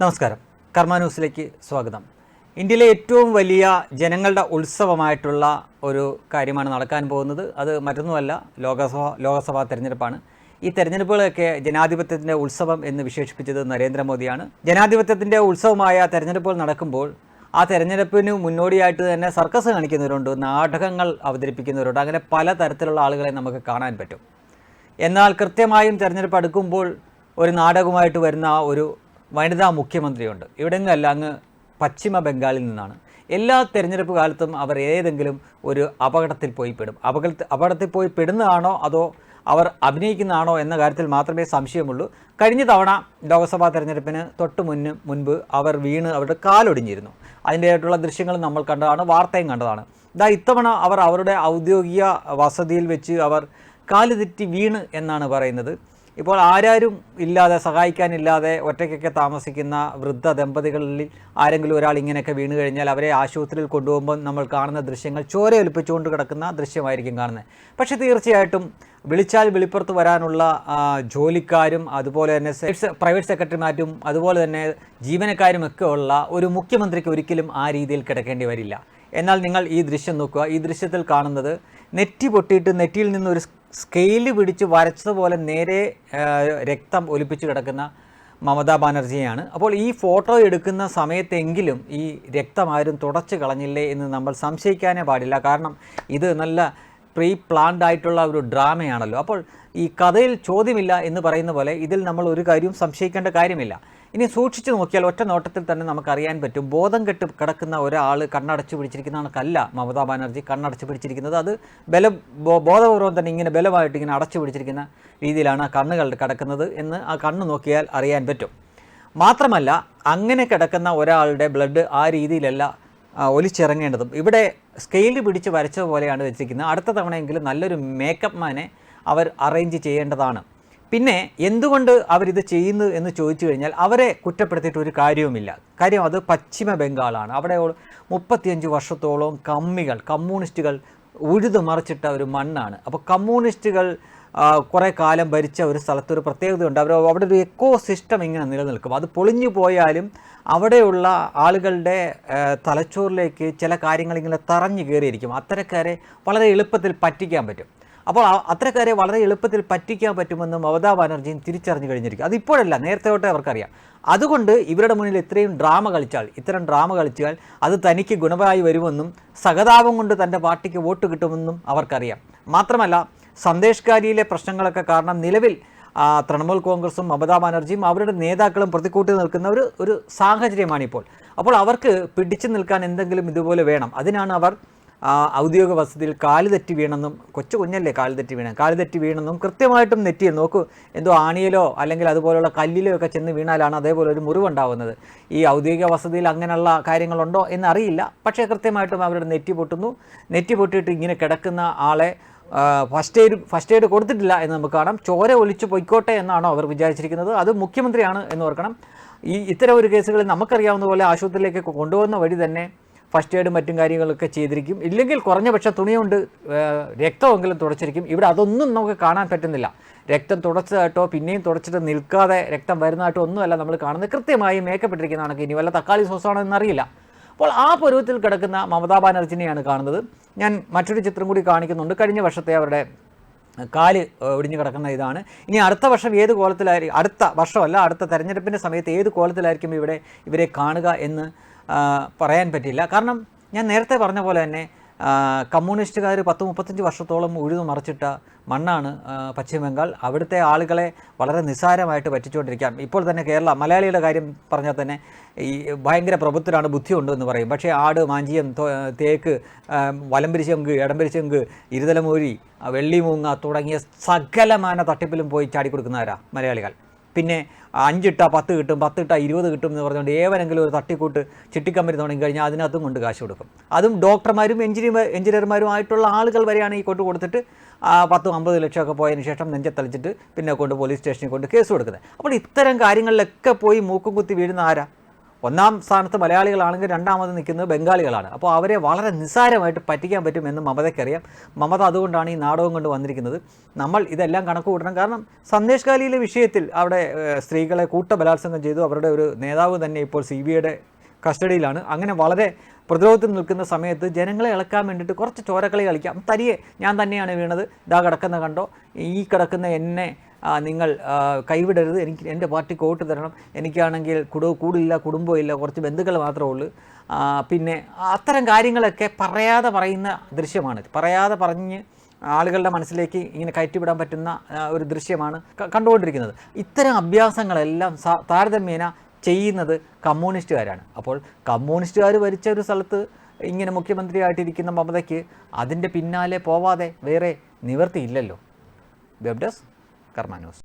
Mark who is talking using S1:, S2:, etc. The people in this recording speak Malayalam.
S1: നമസ്കാരം. കർമ്മ ന്യൂസിലേക്ക് സ്വാഗതം. ഇന്ത്യയിലെ ഏറ്റവും വലിയ ജനങ്ങളുടെ ഉത്സവമായിട്ടുള്ള ഒരു കാര്യമാണ് നടക്കാൻ പോകുന്നത്. അത് മറ്റൊന്നുമല്ല ലോകസഭ ലോകസഭാ തെരഞ്ഞെടുപ്പാണ്. ഈ തെരഞ്ഞെടുപ്പുകളൊക്കെ ജനാധിപത്യത്തിന്റെ ഉത്സവം എന്ന് വിശേഷിപ്പിച്ചത് നരേന്ദ്രമോദിയാണ്. ജനാധിപത്യത്തിന്റെ ഉത്സവമായ തെരഞ്ഞെടുപ്പുകൾ നടക്കുമ്പോൾ ആ തെരഞ്ഞെടുപ്പിന് മുന്നോടിയായിട്ട് തന്നെ സർക്കസ് കാണിക്കുന്നവരുണ്ട് നാടകങ്ങൾ അവതരിപ്പിക്കുന്നവരുണ്ട്. അങ്ങനെ പല തരത്തിലുള്ള ആളുകളെ നമുക്ക് കാണാൻ പറ്റും. എന്നാൽ കൃത്യമായും തെരഞ്ഞെടുപ്പ് അടുക്കുമ്പോൾ ഒരു നാടകമായിട്ട് വരുന്ന ഒരു വനിതാ മുഖ്യമന്ത്രിയുണ്ട്. ഇവിടെ നിന്നല്ല അങ്ങ് പശ്ചിമ ബംഗാളിൽ നിന്നാണ്. എല്ലാ തെരഞ്ഞെടുപ്പ് കാലത്തും അവർ ഏതെങ്കിലും ഒരു അപകടത്തിൽ പോയി പെടും. അപകട അപകടത്തിൽ പോയി പെടുന്നതാണോ അതോ അവർ അഭിനയിക്കുന്നതാണോ എന്ന കാര്യത്തിൽ മാത്രമേ സംശയമുള്ളൂ. കഴിഞ്ഞ തവണ ലോക്സഭാ തെരഞ്ഞെടുപ്പിന് തൊട്ട് മുന്ന് മുൻപ് അവർ വീണ് അവരുടെ കാലൊടിഞ്ഞിരുന്നു. അതിന്റെതായിട്ടുള്ള ദൃശ്യങ്ങൾ നമ്മൾ കണ്ടതാണ് വാർത്തയും കണ്ടതാണ്. ഇതാ ഇത്തവണ അവർ അവരുടെ ഔദ്യോഗിക വസതിയിൽ വെച്ച് അവർ കാലുതെറ്റി വീണ് എന്നാണ് പറയുന്നത്. ഇപ്പോൾ ആരാരും ഇല്ലാതെ സഹായിക്കാനില്ലാതെ ഒറ്റയ്ക്കൊക്കെ താമസിക്കുന്ന വൃദ്ധ ദമ്പതികളിൽ ആരെങ്കിലും ഒരാൾ ഇങ്ങനെയൊക്കെ വീണ് കഴിഞ്ഞാൽ അവരെ ആശുപത്രിയിൽ കൊണ്ടുപോകുമ്പോൾ നമ്മൾ കാണുന്ന ദൃശ്യങ്ങൾ ചോര ഒലിപ്പിച്ചുകൊണ്ട് കിടക്കുന്ന ദൃശ്യമായിരിക്കും കാണുന്നത്. പക്ഷേ തീർച്ചയായിട്ടും വിളിച്ചാൽ വെളിപ്പുറത്ത് വരാനുള്ള ജോലിക്കാരും അതുപോലെ തന്നെ പ്രൈവറ്റ് സെക്രട്ടറിമാരും അതുപോലെ തന്നെ ജീവനക്കാരും ഒക്കെ ഉള്ള ഒരു മുഖ്യമന്ത്രിക്ക് ഒരിക്കലും ആ രീതിയിൽ കിടക്കേണ്ടി വരില്ല. എന്നാൽ നിങ്ങൾ ഈ ദൃശ്യം നോക്കുക. ഈ ദൃശ്യത്തിൽ കാണുന്നത് നെറ്റി പൊട്ടിയിട്ട് നെറ്റിയിൽ നിന്ന് ഒരു സ്കെയിൽ പിടിച്ച് വരച്ചതുപോലെ നേരെ രക്തം ഒലിപ്പിച്ച് കിടക്കുന്ന മമതാ ബാനർജിയാണ്. അപ്പോൾ ഈ ഫോട്ടോ എടുക്കുന്ന സമയത്തെങ്കിലും ഈ രക്തം ആരും തുടച്ചു കളഞ്ഞില്ലേ എന്ന് നമ്മൾ സംശയിക്കാനേ പാടില്ല. കാരണം ഇത് നല്ല പ്രീ പ്ലാൻഡ് ആയിട്ടുള്ള ഒരു ഡ്രാമയാണല്ലോ. അപ്പോൾ ഈ കഥയിൽ ചോദ്യമില്ല എന്ന് പറയുന്ന പോലെ ഇതിൽ നമ്മൾ ഒരു കാര്യവും സംശയിക്കേണ്ട കാര്യമില്ല. ഇനി സൂക്ഷിച്ചു നോക്കിയാൽ ഒറ്റ നോട്ടത്തിൽ തന്നെ നമുക്കറിയാൻ പറ്റും. ബോധം കെട്ട് കിടക്കുന്ന ഒരാൾ കണ്ണടച്ചു പിടിച്ചിരിക്കുന്ന കണക്കല്ല മമതാ ബാനർജി കണ്ണടച്ചു പിടിച്ചിരിക്കുന്നത്. അത് ബല ബോധപൂർവം തന്നെ ഇങ്ങനെ ബലമായിട്ട് ഇങ്ങനെ അടച്ചു പിടിച്ചിരിക്കുന്ന രീതിയിലാണ് ആ കണ്ണുകൾ കിടക്കുന്നത് എന്ന് ആ കണ്ണ് നോക്കിയാൽ അറിയാൻ പറ്റും. മാത്രമല്ല അങ്ങനെ കിടക്കുന്ന ഒരാളുടെ ബ്ലഡ് ആ രീതിയിലല്ല ഒലിച്ചിറങ്ങേണ്ടതും. ഇവിടെ സ്കെയിൽ പിടിച്ച് വരച്ചതുപോലെയാണ് വെച്ചിരിക്കുന്നത്. അടുത്ത തവണയെങ്കിലും നല്ലൊരു മേക്കപ്പ് മാനെ അവർ അറേഞ്ച് ചെയ്യേണ്ടതാണ്. പിന്നെ എന്തുകൊണ്ട് അവരിത് ചെയ്യുന്നു എന്ന് ചോദിച്ചു കഴിഞ്ഞാൽ അവരെ കുറ്റപ്പെടുത്തിയിട്ട് ഒരു കാര്യവുമില്ല. കാര്യം അത് പശ്ചിമ ബംഗാളാണ്. അവിടെ ഒരു മുപ്പത്തിയഞ്ച് വർഷത്തോളം കമ്മികൾ കമ്മ്യൂണിസ്റ്റുകൾ ഉഴുതു മറിച്ചിട്ട ഒരു മണ്ണാണ്. അപ്പോൾ കമ്മ്യൂണിസ്റ്റുകൾ കുറേ കാലം ഭരിച്ച ഒരു സ്ഥലത്തൊരു പ്രത്യേകതയുണ്ട്. അവർ അവിടെ ഒരു എക്കോ സിസ്റ്റം ഇങ്ങനെ നിലനിൽക്കും. അത് പൊളിഞ്ഞു പോയാലും അവിടെയുള്ള ആളുകളുടെ തലച്ചോറിലേക്ക് ചില കാര്യങ്ങൾ ഇങ്ങനെ തറഞ്ഞു കയറിയിരിക്കും. അത്തരക്കാരെ വളരെ എളുപ്പത്തിൽ പറ്റിക്കാൻ പറ്റും. അപ്പോൾ അത്തരക്കാരെ വളരെ എളുപ്പത്തിൽ പറ്റിക്കാൻ പറ്റുമെന്ന് മമതാ ബാനർജിയും തിരിച്ചറിഞ്ഞു കഴിഞ്ഞിരിക്കും. അതിപ്പോഴല്ല നേരത്തെ തൊട്ടേ അവർക്കറിയാം. അതുകൊണ്ട് ഇവരുടെ മുന്നിൽ ഇത്രയും ഡ്രാമ കളിച്ചാൽ ഇത്തരം ഡ്രാമ കളിച്ചാൽ അത് തനിക്ക് ഗുണമായി വരുമെന്നും സഹതാപം കൊണ്ട് തന്റെ പാർട്ടിക്ക് വോട്ട് കിട്ടുമെന്നും അവർക്കറിയാം. മാത്രമല്ല സന്ദേശകാരിയിലെ പ്രശ്നങ്ങളൊക്കെ കാരണം നിലവിൽ തൃണമൂൽ കോൺഗ്രസും മമതാ ബാനർജിയും അവരുടെ നേതാക്കളും പ്രതിക്കൂട്ടി നിൽക്കുന്ന ഒരു ഒരു സാഹചര്യമാണിപ്പോൾ. അപ്പോൾ അവർക്ക് പിടിച്ചു നിൽക്കാൻ എന്തെങ്കിലും ഇതുപോലെ വേണം. അതിനാണ് അവർ ഔദ്യോഗിക വസതിയിൽ കാൽ തെറ്റി വീണെന്നും കൊച്ചു കുഞ്ഞല്ലേ കാൽ തെറ്റി വീണ? കാൽ തെറ്റി വീണെന്നും കൃത്യമായിട്ടും നെറ്റിയിൽ നോക്കൂ. എന്തോ ആണിയിലോ അല്ലെങ്കിൽ അതുപോലുള്ള കല്ലിലോ ഒക്കെ ചെന്ന് വീണാലാണ് അതേപോലെ ഒരു മുറിവുണ്ടാവുന്നത്. ഈ ഔദ്യോഗിക വസതിയിൽ അങ്ങനെയുള്ള കാര്യങ്ങളുണ്ടോ എന്നറിയില്ല. പക്ഷേ കൃത്യമായിട്ടും അവരുടെ നെറ്റി പൊട്ടുന്നു. നെറ്റി പൊട്ടിയിട്ട് ഇങ്ങനെ കിടക്കുന്ന ആളെ ഫസ്റ്റ് എയ്ഡ് ഫസ്റ്റ് എയ്ഡ് കൊടുത്തിട്ടില്ല എന്ന് നമുക്ക് കാണാം. ചോര ഒലിച്ചു പൊയ്ക്കോട്ടെ എന്നാണോ അവർ വിചാരിച്ചിരിക്കുന്നത്. അത് മുഖ്യമന്ത്രിയാണ് എന്ന് ഓർക്കണം. ഈ ഇത്തരം ഒരു കേസുകളിൽ നമുക്കറിയാവുന്ന പോലെ ആശുപത്രിയിലേക്ക് കൊണ്ടുപോകുന്ന വഴി തന്നെ ഫസ്റ്റ് എയ്ഡും മറ്റും കാര്യങ്ങളൊക്കെ ചെയ്തിരിക്കും. ഇല്ലെങ്കിൽ കുറഞ്ഞ പക്ഷേ തുണി കൊണ്ട് രക്തമെങ്കിലും തുടച്ചിരിക്കും. ഇവിടെ അതൊന്നും നമുക്ക് കാണാൻ പറ്റുന്നില്ല. രക്തം തുടച്ചതായിട്ടോ പിന്നെയും തുടച്ചിട്ട് നിൽക്കാതെ രക്തം വരുന്നതായിട്ടോ ഒന്നുമല്ല നമ്മൾ കാണുന്നത്. കൃത്യമായി മേക്കപ്പെട്ടിരിക്കുന്നതാണ് ഇനി വല്ല തക്കാളി സോസാണോ എന്നറിയില്ല. അപ്പോൾ ആ പരുവത്തിൽ കിടക്കുന്ന മമതാ ബാനർജിനെയാണ് കാണുന്നത്. ഞാൻ മറ്റൊരു ചിത്രം കൂടി കാണിക്കുന്നുണ്ട്. കഴിഞ്ഞ വർഷത്തെ അവരുടെ കാൽ ഒടിഞ്ഞു കിടക്കുന്ന ഇതാണ്. ഇനി അടുത്ത വർഷം ഏത് കോലത്തിലായിരിക്കും അടുത്ത വർഷമല്ല അടുത്ത തെരഞ്ഞെടുപ്പിന്റെ സമയത്ത് ഏത് കോലത്തിലായിരിക്കും ഇവിടെ ഇവരെ കാണുക എന്ന് പറയാൻ പറ്റില്ല കാരണം ഞാൻ നേരത്തെ പറഞ്ഞ പോലെ തന്നെ കമ്മ്യൂണിസ്റ്റുകാർ പത്ത് മുപ്പത്തഞ്ച് വർഷത്തോളം ഉഴുതു മറിച്ചിട്ട മണ്ണാണ് പശ്ചിമ ബംഗാൾ അവിടുത്തെ ആളുകളെ വളരെ നിസ്സാരമായിട്ട് പറ്റിച്ചുകൊണ്ടിരിക്കാം. ഇപ്പോൾ തന്നെ കേരള മലയാളിയുടെ കാര്യം പറഞ്ഞാൽ തന്നെ ഈ ഭയങ്കര പ്രഭുത്വരാണ് ബുദ്ധിയുണ്ട് എന്ന് പറയും. പക്ഷേ ആട് മാഞ്ചിയം തേക്ക് വലംപിരിശങ്ക് ഇടംപിരിശങ്ക് ഇരുതലമൂരി വെള്ളിമൂങ്ങ തുടങ്ങിയ സകലമാന തട്ടിപ്പിലും പോയി ചാടിക്കൊടുക്കുന്നവരാ മലയാളികൾ. പിന്നെ അഞ്ചിട്ട പത്ത് കിട്ടും പത്തിട്ട ഇരുപത് കിട്ടും എന്ന് പറഞ്ഞുകൊണ്ട് ഏവനെങ്കിലും ഒരു തട്ടിക്കൂട്ട് ചിട്ടിക്കമ്പനി തുടങ്ങി കഴിഞ്ഞാൽ അതിനകത്തും കൊണ്ട് കാശ് കൊടുക്കും. അതും ഡോക്ടർമാരും എഞ്ചിനീയർ എഞ്ചിനീയർമാരും ആയിട്ടുള്ള ആളുകൾ വരെയാണ് ഈ കൊണ്ട് കൊടുത്തിട്ട് പത്തും അമ്പത് ലക്ഷമൊക്കെ പോയതിന് ശേഷം നെഞ്ചത്തളിച്ചിട്ട് പിന്നെ കൊണ്ട് പോലീസ് സ്റ്റേഷനിൽ കൊണ്ട് കേസ് കൊടുക്കുന്നത്. അപ്പോൾ ഇത്തരം കാര്യങ്ങളിലൊക്കെ പോയി മൂക്കും കുത്തി വീഴുന്ന ആരാ? ഒന്നാം സ്ഥാനത്ത് മലയാളികളാണെങ്കിൽ രണ്ടാമത് നിൽക്കുന്നത് ബംഗാളികളാണ്. അപ്പോൾ അവരെ വളരെ നിസ്സാരമായിട്ട് പറ്റിക്കാൻ പറ്റും പറ്റുമെന്ന് മമതയ്ക്കറിയാം. മമത അതുകൊണ്ടാണ് ഈ നാടകം കൊണ്ട് വന്നിരിക്കുന്നത്. നമ്മൾ ഇതെല്ലാം കണക്ക് കൂട്ടണം കാരണം സന്ദേശ് കാലിയിലെ വിഷയത്തിൽ അവിടെ സ്ത്രീകളെ കൂട്ട ബലാത്സംഗം ചെയ്തു. അവരുടെ ഒരു നേതാവ് തന്നെ ഇപ്പോൾ സി ബി ഐയുടെ കസ്റ്റഡിയിലാണ്. അങ്ങനെ വളരെ പ്രതിരോധത്തിൽ നിൽക്കുന്ന സമയത്ത് ജനങ്ങളെ ഇളക്കാൻ വേണ്ടിയിട്ട് കുറച്ച് ചോരക്കളി കളിക്കാം. തനിയെ ഞാൻ തന്നെയാണ് വീണത്. ഇതാ കിടക്കുന്ന കണ്ടോ? ഈ കിടക്കുന്ന എന്നെ നിങ്ങൾ കൈവിടരുത്. എനിക്ക് എന്റെ പാർട്ടിക്ക് വോട്ട് തരണം. എനിക്കാണെങ്കിൽ കുടു കൂടില്ല കുടുംബമില്ല കുറച്ച് ബന്ധുക്കൾ മാത്രമേ ഉള്ളൂ. പിന്നെ അത്തരം കാര്യങ്ങളൊക്കെ പറയാതെ പറയുന്ന ദൃശ്യമാണ് പറയാതെ പറഞ്ഞ് ആളുകളുടെ മനസ്സിലേക്ക് ഇങ്ങനെ കയറ്റിവിടാൻ പറ്റുന്ന ഒരു ദൃശ്യമാണ് കണ്ടുകൊണ്ടിരിക്കുന്നത്. ഇത്തരം അഭ്യാസങ്ങളെല്ലാം താരതമ്യേന ചെയ്യുന്നത് കമ്മ്യൂണിസ്റ്റുകാരാണ്. അപ്പോൾ കമ്മ്യൂണിസ്റ്റുകാർ ഭരിച്ച ഒരു സ്ഥലത്ത് ഇങ്ങനെ മുഖ്യമന്ത്രിയായിട്ടിരിക്കുന്ന മമതയ്ക്ക് അതിന്റെ പിന്നാലെ പോവാതെ വേറെ നിവർത്തിയില്ലല്ലോ വെബ് ഡെസ്ക് Carmanos.